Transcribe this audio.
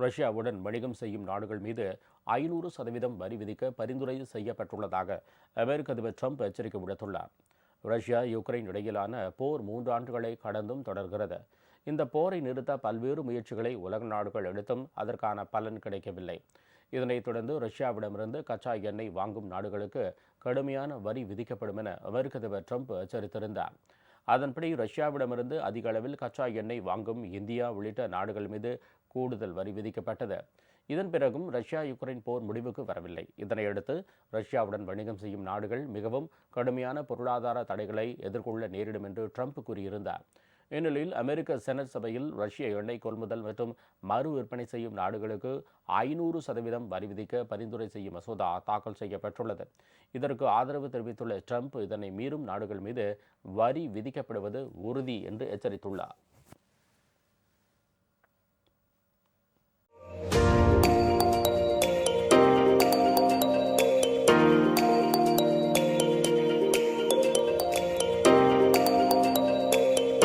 ரஷ்யாவுடன் வணிகம் செய்யும் நாடுகள் மீது ஐநூறு சதவீதம் வரி விதிக்க பரிந்துரை செய்யப்பட்டுள்ளதாக அமெரிக்க அதிபர் ட்ரம்ப் எச்சரிக்கை விடுத்துள்ளார். ரஷ்யா யுக்ரைன் இடையிலான போர் மூன்று ஆண்டுகளை கடந்தும் தொடர்கிறது. இந்த போரை நிறுத்த பல்வேறு முயற்சிகளை உலக நாடுகள் எடுத்தும் அதற்கான பலன் கிடைக்கவில்லை. இதனைத் தொடர்ந்து ரஷ்யாவிடமிருந்து கச்சா எண்ணெய் வாங்கும் நாடுகளுக்கு கடுமையான வரி விதிக்கப்படும் என அமெரிக்க அதிபர் ட்ரம்ப் எச்சரித்திருந்தார். அதன்படி ரஷ்யாவிடமிருந்து அதிக அளவில் கச்சா எண்ணெய் வாங்கும் இந்தியா உள்ளிட்ட நாடுகள் மீது கூடுதல் வரி விதிக்கப்பட்டது. இதன் பிறகும் ரஷ்யா யுக்ரைன் போர் முடிவுக்கு வரவில்லை. இதனையடுத்து ரஷ்யாவுடன் வணிகம் செய்யும் நாடுகள் மிகவும் கடுமையான பொருளாதார தடைகளை எதிர்கொள்ள நேரிடும் என்று ட்ரம்ப் கூறியிருந்தார். இந்நிலையில் அமெரிக்க செனட் சபையில் ரஷ்ய எண்ணெய் கொள்முதல் மற்றும் மறு விற்பனை செய்யும் நாடுகளுக்கு ஐநூறு சதவீதம் வரி விதிக்க பரிந்துரை செய்யும் மசோதா தாக்கல் செய்யப்பட்டுள்ளது. இதற்கு ஆதரவு தெரிவித்துள்ள ட்ரம்ப் இதனை மீறும் நாடுகள் மீது வரி விதிக்கப்படுவது உறுதி என்று எச்சரித்துள்ளார்.